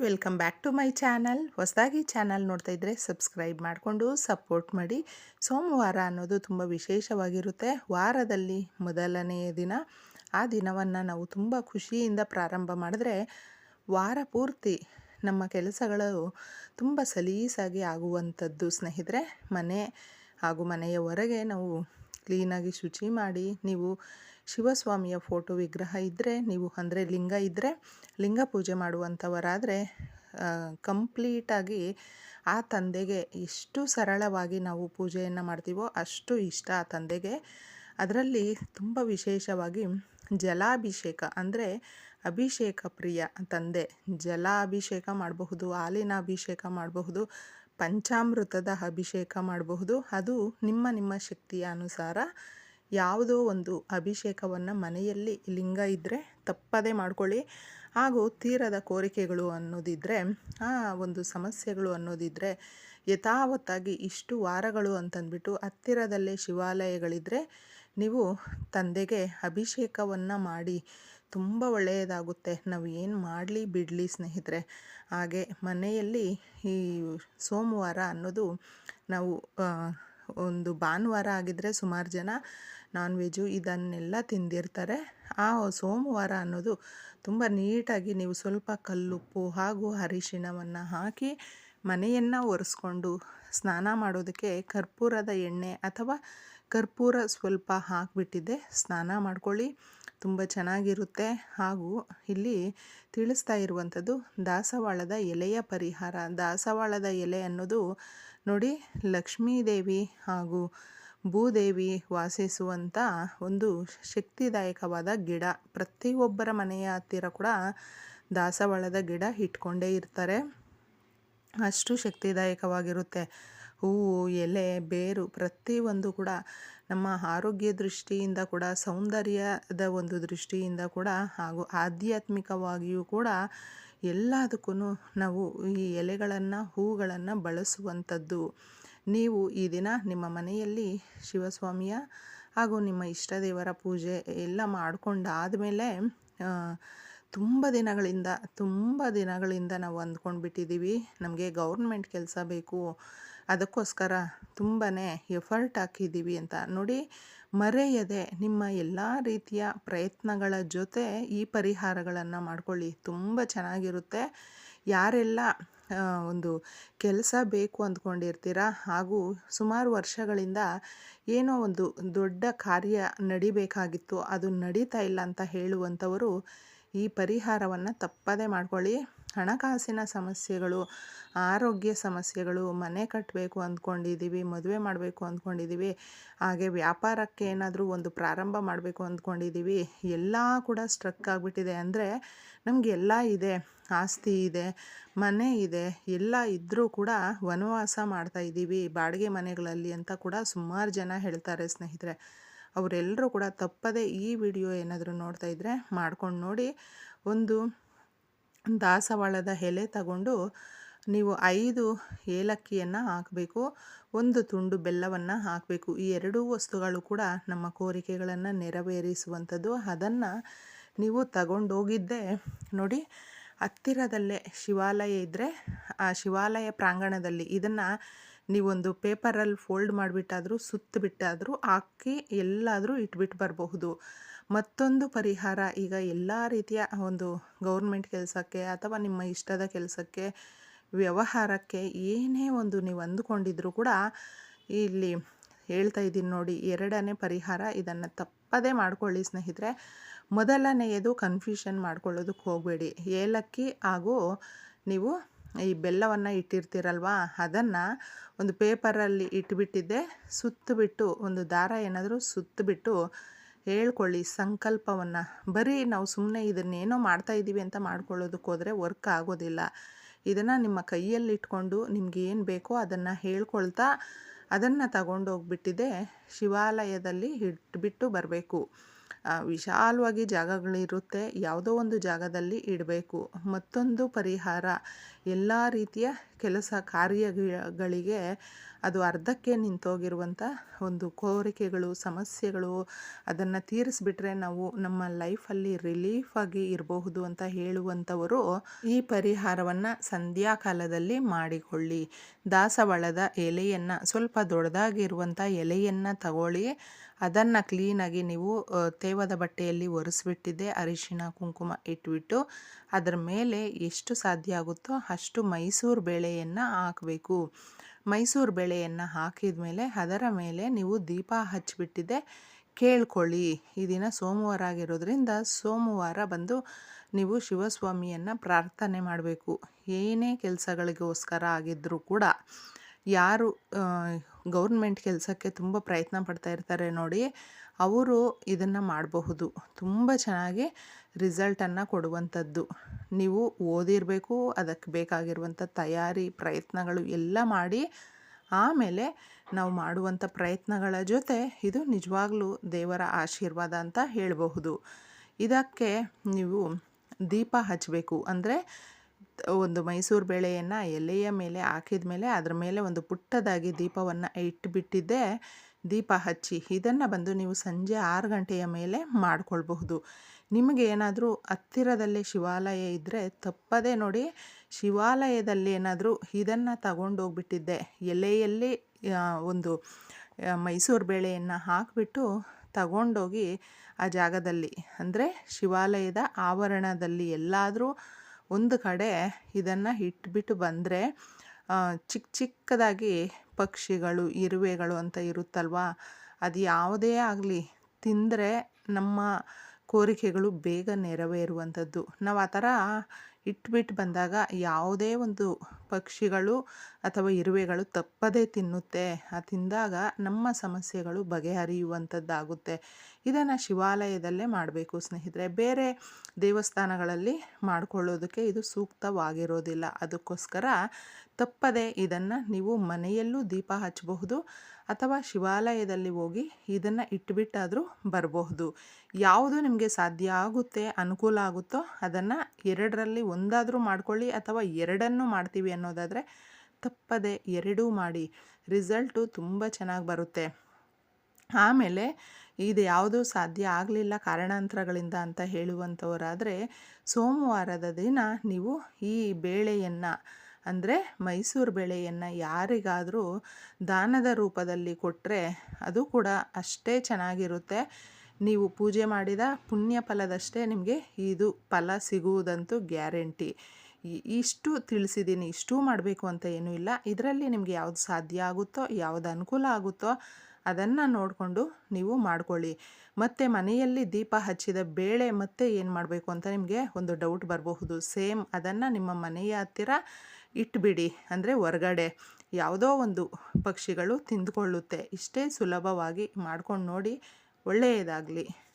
Welcome back to my channel. ಹೊಸದಾಗಿ channel ನೋಡ್ತಾ ಇದ್ದರೆ ಸಬ್ಸ್ಕ್ರೈಬ್ ಮಾಡಿಕೊಂಡು ಸಪೋರ್ಟ್ ಮಾಡಿ. ಸೋಮವಾರ ಅನ್ನೋದು ತುಂಬ ವಿಶೇಷವಾಗಿರುತ್ತೆ. ವಾರದಲ್ಲಿ ಮೊದಲನೆಯ ದಿನ. ಆ ದಿನವನ್ನು ನಾವು ತುಂಬ ಖುಷಿಯಿಂದ ಪ್ರಾರಂಭ ಮಾಡಿದ್ರೆ ವಾರ ಪೂರ್ತಿ ನಮ್ಮ ಕೆಲಸಗಳು ತುಂಬ ಸಲೀಸಾಗಿ ಆಗುವಂಥದ್ದು ಸ್ನೇಹಿತರೆ. ಮನೆ ಹಾಗೂ ಮನೆಯ ಹೊರಗೆ ನಾವು ಕ್ಲೀನಾಗಿ ಶುಚಿ ಮಾಡಿ ನೀವು ಶಿವಸ್ವಾಮಿಯ ಫೋಟೋ ವಿಗ್ರಹ ಇದ್ದರೆ ನೀವು ಅಂದರೆ ಲಿಂಗ ಇದ್ದರೆ ಲಿಂಗ ಪೂಜೆ ಮಾಡುವಂಥವರಾದರೆ ಕಂಪ್ಲೀಟಾಗಿ ಆ ತಂದೆಗೆ ಎಷ್ಟು ಸರಳವಾಗಿ ನಾವು ಪೂಜೆಯನ್ನು ಮಾಡ್ತೀವೋ ಅಷ್ಟು ಇಷ್ಟ ಆ ತಂದೆಗೆ. ಅದರಲ್ಲಿ ತುಂಬ ವಿಶೇಷವಾಗಿ ಜಲಾಭಿಷೇಕ ಅಂದರೆ ಅಭಿಷೇಕ ಪ್ರಿಯ ತಂದೆ. ಜಲ ಅಭಿಷೇಕ ಮಾಡಬಹುದು ಹಾಲಿನ ಅಭಿಷೇಕ ಮಾಡಬಹುದು, ಪಂಚಾಮೃತದ ಅಭಿಷೇಕ ಮಾಡಬಹುದು. ಅದು ನಿಮ್ಮ ನಿಮ್ಮ ಶಕ್ತಿಯ ಅನುಸಾರ ಯಾವುದೋ ಒಂದು ಅಭಿಷೇಕವನ್ನು ಮನೆಯಲ್ಲಿ ಲಿಂಗ ಇದ್ದರೆ ತಪ್ಪದೇ ಮಾಡ್ಕೊಳ್ಳಿ. ಹಾಗೂ ತೀರದ ಕೋರಿಕೆಗಳು ಅನ್ನೋದಿದ್ದರೆ ಆ ಒಂದು ಸಮಸ್ಯೆಗಳು ಅನ್ನೋದಿದ್ದರೆ ಯಥಾವತ್ತಾಗಿ ಇಷ್ಟು ವಾರಗಳು ಅಂತಂದ್ಬಿಟ್ಟು ಹತ್ತಿರದಲ್ಲೇ ಶಿವಾಲಯಗಳಿದ್ದರೆ ನೀವು ತಂದೆಗೆ ಅಭಿಷೇಕವನ್ನು ಮಾಡಿ, ತುಂಬ ಒಳ್ಳೆಯದಾಗುತ್ತೆ. ನಾವು ಏನು ಮಾಡಲಿ ಬಿಡಲಿ ಸ್ನೇಹಿತರೆ. ಹಾಗೆ ಮನೆಯಲ್ಲಿ ಈ ಸೋಮವಾರ ಅನ್ನೋದು ನಾವು ಒಂದು ಭಾನುವಾರ ಆಗಿದ್ದರೆ ಸುಮಾರು ಜನ ನಾನ್ ವೆಜ್ಜು ಇದನ್ನೆಲ್ಲ ತಿಂದಿರ್ತಾರೆ. ಆ ಸೋಮವಾರ ಅನ್ನೋದು ತುಂಬ ನೀಟಾಗಿ ನೀವು ಸ್ವಲ್ಪ ಕಲ್ಲುಪ್ಪು ಹಾಗೂ ಅರಿಶಿಣವನ್ನು ಹಾಕಿ ಮನೆಯನ್ನು ಒರೆಸ್ಕೊಂಡು ಸ್ನಾನ ಮಾಡೋದಕ್ಕೆ ಕರ್ಪೂರದ ಎಣ್ಣೆ ಅಥವಾ ಕರ್ಪೂರ ಸ್ವಲ್ಪ ಹಾಕಿಬಿಟ್ಟಿದ್ದೆ. ಸ್ನಾನ ಮಾಡ್ಕೊಳ್ಳಿ. ತುಂಬ ಚೆನ್ನಾಗಿರುತ್ತೆ. ಹಾಗೂ ಇಲ್ಲಿ ತಿಳಿಸ್ತಾ ಇರುವಂಥದ್ದು ದಾಸವಾಳದ ಎಲೆಯ ಪರಿಹಾರ. ದಾಸವಾಳದ ಎಲೆ ಅನ್ನೋದು ನೋಡಿ ಲಕ್ಷ್ಮೀದೇವಿ ಹಾಗೂ ಭೂದೇವಿ ವಾಸಿಸುವಂಥ ಒಂದು ಶಕ್ತಿದಾಯಕವಾದ ಗಿಡ. ಪ್ರತಿಯೊಬ್ಬರ ಮನೆಯ ಹತ್ತಿರ ಕೂಡ ದಾಸವಾಳದ ಗಿಡ ಇಟ್ಕೊಂಡೇ ಇರ್ತಾರೆ. ಅಷ್ಟು ಶಕ್ತಿದಾಯಕವಾಗಿರುತ್ತೆ. ಹೂವು, ಎಲೆ, ಬೇರು ಪ್ರತಿಯೊಂದು ಕೂಡ ನಮ್ಮ ಆರೋಗ್ಯ ದೃಷ್ಟಿಯಿಂದ ಕೂಡ, ಸೌಂದರ್ಯದ ಒಂದು ದೃಷ್ಟಿಯಿಂದ ಕೂಡ ಹಾಗೂ ಆಧ್ಯಾತ್ಮಿಕವಾಗಿಯೂ ಕೂಡ ಎಲ್ಲದಕ್ಕೂ ನಾವು ಈ ಎಲೆಗಳನ್ನು, ಹೂಗಳನ್ನು ಬಳಸುವಂಥದ್ದು. ನೀವು ಈ ದಿನ ನಿಮ್ಮ ಮನೆಯಲ್ಲಿ ಶಿವಸ್ವಾಮಿಯ ಹಾಗೂ ನಿಮ್ಮ ಇಷ್ಟ ದೇವರ ಪೂಜೆ ಎಲ್ಲ ಮಾಡ್ಕೊಂಡಾದಮೇಲೆ ತುಂಬ ದಿನಗಳಿಂದ ತುಂಬ ದಿನಗಳಿಂದ ನಾವು ಅಂದ್ಕೊಂಡು ಬಿಟ್ಟಿದ್ದೀವಿ ನಮಗೆ ಗೌರ್ಮೆಂಟ್ ಕೆಲಸ ಬೇಕು. ಅದಕ್ಕೋಸ್ಕರ ತುಂಬಾ ಎಫರ್ಟ್ ಹಾಕಿದ್ದೀವಿ ಅಂತ ನೋಡಿ ಮರೆಯದೆ ನಿಮ್ಮ ಎಲ್ಲ ರೀತಿಯ ಪ್ರಯತ್ನಗಳ ಜೊತೆ ಈ ಪರಿಹಾರಗಳನ್ನು ಮಾಡ್ಕೊಳ್ಳಿ. ತುಂಬ ಚೆನ್ನಾಗಿರುತ್ತೆ. ಯಾರೆಲ್ಲ ಒಂದು ಕೆಲಸ ಬೇಕು ಅಂದ್ಕೊಂಡಿರ್ತೀರ? ಹಾಗೂ ಸುಮಾರು ವರ್ಷಗಳಿಂದ ಏನೋ ಒಂದು ದೊಡ್ಡ ಕಾರ್ಯ ನಡಿಬೇಕಾಗಿತ್ತು, ಅದು ನಡೀತಾ ಇಲ್ಲ ಅಂತ ಹೇಳುವಂಥವರು ಈ ಪರಿಹಾರವನ್ನು ತಪ್ಪದೇ ಮಾಡ್ಕೊಳ್ಳಿ. ಹಣಕಾಸಿನ ಸಮಸ್ಯೆಗಳು, ಆರೋಗ್ಯ ಸಮಸ್ಯೆಗಳು, ಮನೆ ಕಟ್ಟಬೇಕು ಅಂದ್ಕೊಂಡಿದ್ದೀವಿ ಮದುವೆ ಮಾಡಬೇಕು ಅಂದ್ಕೊಂಡಿದ್ದೀವಿ ಹಾಗೆ ವ್ಯಾಪಾರಕ್ಕೆ ಏನಾದರೂ ಒಂದು ಪ್ರಾರಂಭ ಮಾಡಬೇಕು ಅಂದ್ಕೊಂಡಿದ್ದೀವಿ ಎಲ್ಲ ಕೂಡ ಸ್ಟ್ರಕ್ ಆಗಿಬಿಟ್ಟಿದೆ. ಅಂದರೆ ನಮಗೆ ಎಲ್ಲ ಇದೆ, ಆಸ್ತಿ ಇದೆ, ಮನೆ ಇದೆ, ಎಲ್ಲ ಇದ್ದರೂ ಕೂಡ ವನವಾಸ ಮಾಡ್ತಾ ಇದ್ದೀವಿ ಬಾಡಿಗೆ ಮನೆಗಳಲ್ಲಿ ಅಂತ ಕೂಡ ಸುಮಾರು ಜನ ಹೇಳ್ತಾರೆ ಸ್ನೇಹಿತರೆ. ಅವರೆಲ್ಲರೂ ಕೂಡ ತಪ್ಪದೇ ಈ ವಿಡಿಯೋ ಏನಾದರೂ ನೋಡ್ತಾ ಇದ್ದರೆ ಮಾಡ್ಕೊಂಡು ನೋಡಿ. ಒಂದು ದಾಸವಾಳದ ಎಲೆ ತಗೊಂಡು ನೀವು ಐದು ಏಲಕ್ಕಿಯನ್ನು ಹಾಕಬೇಕು, ಒಂದು ತುಂಡು ಬೆಲ್ಲವನ್ನು ಹಾಕಬೇಕು. ಈ ಎರಡೂ ವಸ್ತುಗಳು ಕೂಡ ನಮ್ಮ ಕೋರಿಕೆಗಳನ್ನು ನೆರವೇರಿಸುವಂಥದ್ದು. ಅದನ್ನು ನೀವು ತಗೊಂಡೋಗಿದ್ದೆ ನೋಡಿ ಹತ್ತಿರದಲ್ಲೇ ಶಿವಾಲಯ ಇದ್ದರೆ ಆ ಶಿವಾಲಯ ಪ್ರಾಂಗಣದಲ್ಲಿ ಇದನ್ನು ನೀವೊಂದು ಪೇಪರಲ್ಲಿ ಫೋಲ್ಡ್ ಮಾಡಿಬಿಟ್ಟಾದರೂ ಸುತ್ತಬಿಟ್ಟಾದರೂ ಹಾಕಿ ಎಲ್ಲಾದರೂ ಇಟ್ಬಿಟ್ಟು ಬರಬಹುದು. ಮತ್ತೊಂದು ಪರಿಹಾರ, ಈಗ ಎಲ್ಲ ರೀತಿಯ ಒಂದು ಗೌರ್ಮೆಂಟ್ ಕೆಲಸಕ್ಕೆ ಅಥವಾ ನಿಮ್ಮ ಇಷ್ಟದ ಕೆಲಸಕ್ಕೆ, ವ್ಯವಹಾರಕ್ಕೆ ಏನೇ ಒಂದು ನೀವು ಅಂದುಕೊಂಡಿದ್ರೂ ಕೂಡ ಇಲ್ಲಿ ಹೇಳ್ತಾ ಇದ್ದೀನಿ ನೋಡಿ, ಎರಡನೇ ಪರಿಹಾರ ಇದನ್ನು ತಪ್ಪದೇ ಮಾಡ್ಕೊಳ್ಳಿ ಸ್ನೇಹಿತರೆ. ಮೊದಲನೆಯದು ಕನ್ಫ್ಯೂಷನ್ ಮಾಡ್ಕೊಳ್ಳೋದಕ್ಕೆ ಹೋಗಬೇಡಿ. ಏಲಕ್ಕಿ ಹಾಗೂ ನೀವು ಈ ಬೆಲ್ಲವನ್ನು ಇಟ್ಟಿರ್ತೀರಲ್ವ, ಅದನ್ನು ಒಂದು ಪೇಪರಲ್ಲಿ ಇಟ್ಬಿಟ್ಟಿದ್ದೆ, ಸುತ್ತಬಿಟ್ಟು ಒಂದು ದಾರ ಏನಾದರೂ ಸುತ್ತಬಿಟ್ಟು ಹೇಳ್ಕೊಳ್ಳಿ, ಸಂಕಲ್ಪವನ್ನು. ಬರೀ ನಾವು ಸುಮ್ಮನೆ ಇದನ್ನೇನೋ ಮಾಡ್ತಾಯಿದ್ದೀವಿ ಅಂತ ಮಾಡ್ಕೊಳ್ಳೋದಕ್ಕೆ ಹೋದರೆ ವರ್ಕ್ ಆಗೋದಿಲ್ಲ. ಇದನ್ನು ನಿಮ್ಮ ಕೈಯಲ್ಲಿಟ್ಕೊಂಡು ನಿಮ್ಗೆ ಏನು ಬೇಕೋ ಅದನ್ನು ಹೇಳ್ಕೊಳ್ತಾ ಅದನ್ನು ತಗೊಂಡೋಗ್ಬಿಟ್ಟಿದೆ ಶಿವಾಲಯದಲ್ಲಿ ಇಟ್ಬಿಟ್ಟು ಬರಬೇಕು. ವಿಶಾಲವಾಗಿ ಜಾಗಗಳಿರುತ್ತೆ. ಯಾವುದೋ ಒಂದು ಜಾಗದಲ್ಲಿ ಇಡಬೇಕು. ಮತ್ತೊಂದು ಪರಿಹಾರ ಎಲ್ಲ ರೀತಿಯ ಕೆಲಸ ಕಾರ್ಯಗಳಿಗೆ ಅದು ಅರ್ಧಕ್ಕೆ ನಿಂತೋಗಿರುವಂಥ ಒಂದು ಕೋರಿಕೆಗಳು, ಸಮಸ್ಯೆಗಳು ಅದನ್ನು ತೀರಿಸ್ಬಿಟ್ರೆ ನಾವು ನಮ್ಮ ಲೈಫಲ್ಲಿ ರಿಲೀಫ್ ಆಗಿ ಇರಬಹುದು ಅಂತ ಹೇಳುವಂಥವರು ಈ ಪರಿಹಾರವನ್ನು ಸಂಧ್ಯಾಕಾಲದಲ್ಲಿ ಮಾಡಿಕೊಳ್ಳಿ. ದಾಸವಾಳದ ಎಲೆಯನ್ನು, ಸ್ವಲ್ಪ ದೊಡ್ಡದಾಗಿರುವಂಥ ಎಲೆಯನ್ನು ತಗೊಳ್ಳಿ. ಅದನ್ನು ಕ್ಲೀನಾಗಿ ನೀವು ತೇವದ ಬಟ್ಟೆಯಲ್ಲಿ ಒರೆಸ್ಬಿಟ್ಟಿದ್ದೆ ಅರಿಶಿನ ಕುಂಕುಮ ಇಟ್ಬಿಟ್ಟು ಅದರ ಮೇಲೆ ಎಷ್ಟು ಸಾಧ್ಯ ಆಗುತ್ತೋ ಅಷ್ಟು ಮೈಸೂರು ಬೇಳೆಯನ್ನು ಹಾಕಬೇಕು. ಮೈಸೂರು ಬೆಳೆಯನ್ನು ಹಾಕಿದ ಮೇಲೆ ಅದರ ಮೇಲೆ ನೀವು ದೀಪ ಹಚ್ಚಿಬಿಟ್ಟಿದೆ ಕೇಳ್ಕೊಳ್ಳಿ. ಈ ದಿನ ಸೋಮವಾರ ಆಗಿರೋದ್ರಿಂದ ಸೋಮವಾರ ಬಂದು ನೀವು ಶಿವಸ್ವಾಮಿಯನ್ನು ಪ್ರಾರ್ಥನೆ ಮಾಡಬೇಕು. ಏನೇ ಕೆಲಸಗಳಿಗೋಸ್ಕರ ಆಗಿದ್ದರೂ ಕೂಡ ಯಾರು ಗೌರ್ಮೆಂಟ್ ಕೆಲಸಕ್ಕೆ ತುಂಬ ಪ್ರಯತ್ನ ಪಡ್ತಾ ಇರ್ತಾರೆ ನೋಡಿ, ಅವರು ಇದನ್ನು ಮಾಡಬಹುದು. ತುಂಬ ಚೆನ್ನಾಗಿ ರಿಸಲ್ಟನ್ನು ಕೊಡುವಂಥದ್ದು. ನೀವು ಓದಿರಬೇಕು, ಅದಕ್ಕೆ ಬೇಕಾಗಿರುವಂಥ ತಯಾರಿ, ಪ್ರಯತ್ನಗಳು ಎಲ್ಲ ಮಾಡಿ, ಆಮೇಲೆ ನಾವು ಮಾಡುವಂಥ ಪ್ರಯತ್ನಗಳ ಜೊತೆ ಇದು ನಿಜವಾಗ್ಲೂ ದೇವರ ಆಶೀರ್ವಾದ ಅಂತ ಹೇಳಬಹುದು. ಇದಕ್ಕೆ ನೀವು ದೀಪ ಹಚ್ಚಬೇಕು ಅಂದರೆ ಒಂದು ಮೈಸೂರು ಬೇಳೆಯನ್ನು ಎಲೆಯ ಮೇಲೆ ಹಾಕಿದ ಮೇಲೆ ಅದರ ಮೇಲೆ ಒಂದು ಪುಟ್ಟದಾಗಿ ದೀಪವನ್ನು ಇಟ್ಟುಬಿಟ್ಟಿದ್ದೆ ದೀಪ ಹಚ್ಚಿ ಇದನ್ನು ಬಂದು ನೀವು ಸಂಜೆ ಆರು ಗಂಟೆಯ ಮೇಲೆ ಮಾಡಿಕೊಳ್ಬಹುದು. ನಿಮಗೆ ಏನಾದರೂ ಹತ್ತಿರದಲ್ಲೇ ಶಿವಾಲಯ ಇದ್ದರೆ ತಪ್ಪದೇ ನೋಡಿ ಶಿವಾಲಯದಲ್ಲಿ ಏನಾದರೂ ಇದನ್ನು ತಗೊಂಡೋಗ್ಬಿಟ್ಟಿದ್ದೆ. ಎಲೆಯಲ್ಲಿ ಒಂದು ಮೈಸೂರು ಬೇಳೆಯನ್ನು ಹಾಕಿಬಿಟ್ಟು ತಗೊಂಡೋಗಿ ಆ ಜಾಗದಲ್ಲಿ, ಅಂದರೆ ಶಿವಾಲಯದ ಆವರಣದಲ್ಲಿ ಎಲ್ಲಾದರೂ ಒಂದು ಕಡೆ ಇದನ್ನು ಇಟ್ಬಿಟ್ಟು ಬಂದರೆ ಚಿಕ್ಕ ಚಿಕ್ಕದಾಗಿ ಪಕ್ಷಿಗಳು, ಇರುವೆಗಳು ಅಂತ ಇರುತ್ತಲ್ವಾ? ಅದು ಯಾವುದೇ ಆಗಲಿ ತಿಂದರೆ ನಮ್ಮ ಕೋರಿಕೆಗಳು ಬೇಗ ನೆರವೇರುವಂಥದ್ದು. ನಾವು ಆ ಥರ ಇಟ್ಬಿಟ್ಟು ಬಂದಾಗ ಯಾವುದೇ ಒಂದು ಪಕ್ಷಿಗಳು ಅಥವಾ ಇರುವೆಗಳು ತಪ್ಪದೇ ತಿನ್ನುತ್ತೆ. ಆ ತಿಂದಾಗ ನಮ್ಮ ಸಮಸ್ಯೆಗಳು ಬಗೆಹರಿಯುವಂಥದ್ದಾಗುತ್ತೆ. ಇದನ್ನು ಶಿವಾಲಯದಲ್ಲೇ ಮಾಡಬೇಕು ಸ್ನೇಹಿತರೆ. ಬೇರೆ ದೇವಸ್ಥಾನಗಳಲ್ಲಿ ಮಾಡಿಕೊಳ್ಳೋದಕ್ಕೆ ಇದು ಸೂಕ್ತವಾಗಿರೋದಿಲ್ಲ. ಅದಕ್ಕೋಸ್ಕರ ತಪ್ಪದೇ ಇದನ್ನು ನೀವು ಮನೆಯಲ್ಲೂ ದೀಪ ಹಚ್ಚಬಹುದು. ಅಥವಾ ಶಿವಾಲಯದಲ್ಲಿ ಹೋಗಿ ಇದನ್ನು ಇಟ್ಬಿಟ್ಟಾದರೂ ಬರಬಹುದು. ಯಾವುದು ನಿಮಗೆ ಸಾಧ್ಯ ಆಗುತ್ತೆ, ಅನುಕೂಲ ಆಗುತ್ತೋ ಅದನ್ನು ಎರಡರಲ್ಲಿ ಒಂದಾದರೂ ಮಾಡ್ಕೊಳ್ಳಿ ಅಥವಾ ಎರಡನ್ನು ಮಾಡ್ತೀವಿ ಅನ್ನೋದಾದರೆ ತಪ್ಪದೆ ಎರಡೂ ಮಾಡಿ. ರಿಸಲ್ಟು ತುಂಬ ಚೆನ್ನಾಗಿ ಬರುತ್ತೆ. ಆಮೇಲೆ ಇದು ಯಾವುದೂ ಸಾಧ್ಯ ಆಗಲಿಲ್ಲ ಕಾರಣಾಂತರಗಳಿಂದ ಅಂತ ಹೇಳುವಂಥವರಾದರೆ ಸೋಮವಾರದ ದಿನ ನೀವು ಈ ಬೇಳೆಯನ್ನು ಅಂದರೆ ಮೈಸೂರು ಬೆಳೆಯನ್ನು ಯಾರಿಗಾದರೂ ದಾನದ ರೂಪದಲ್ಲಿ ಕೊಟ್ಟರೆ ಅದು ಕೂಡ ಅಷ್ಟೇ ಚೆನ್ನಾಗಿರುತ್ತೆ. ನೀವು ಪೂಜೆ ಮಾಡಿದ ಪುಣ್ಯ ಫಲದಷ್ಟೇ ನಿಮಗೆ ಇದು ಫಲ ಸಿಗುವುದಂತೂ ಗ್ಯಾರಂಟಿ. ಇಷ್ಟು ತಿಳಿಸಿದ್ದೀನಿ, ಇಷ್ಟು ಮಾಡಬೇಕು ಅಂತ ಏನೂ ಇಲ್ಲ. ಇದರಲ್ಲಿ ನಿಮಗೆ ಯಾವುದು ಸಾಧ್ಯ ಆಗುತ್ತೋ, ಯಾವುದು ಅನುಕೂಲ ಆಗುತ್ತೋ ಅದನ್ನು ನೋಡಿಕೊಂಡು ನೀವು ಮಾಡ್ಕೊಳ್ಳಿ. ಮತ್ತು ಮನೆಯಲ್ಲಿ ದೀಪ ಹಚ್ಚಿದ ಬೇಳೆ ಮತ್ತೆ ಏನು ಮಾಡಬೇಕು ಅಂತ ನಿಮಗೆ ಒಂದು ಡೌಟ್ ಬರಬಹುದು. ಸೇಮ್ ಅದನ್ನು ನಿಮ್ಮ ಮನೆಯ ಹತ್ತಿರ ಇಟ್ಬಿಡಿ. ಅಂದರೆ ಹೊರಗಡೆ ಯಾವುದೋ ಒಂದು ಪಕ್ಷಿಗಳು ತಿಂದುಕೊಳ್ಳುತ್ತೆ. ಇಷ್ಟೇ ಸುಲಭವಾಗಿ ಮಾಡ್ಕೊಂಡು ನೋಡಿ ಒಳ್ಳೆಯದಾಗಲಿ.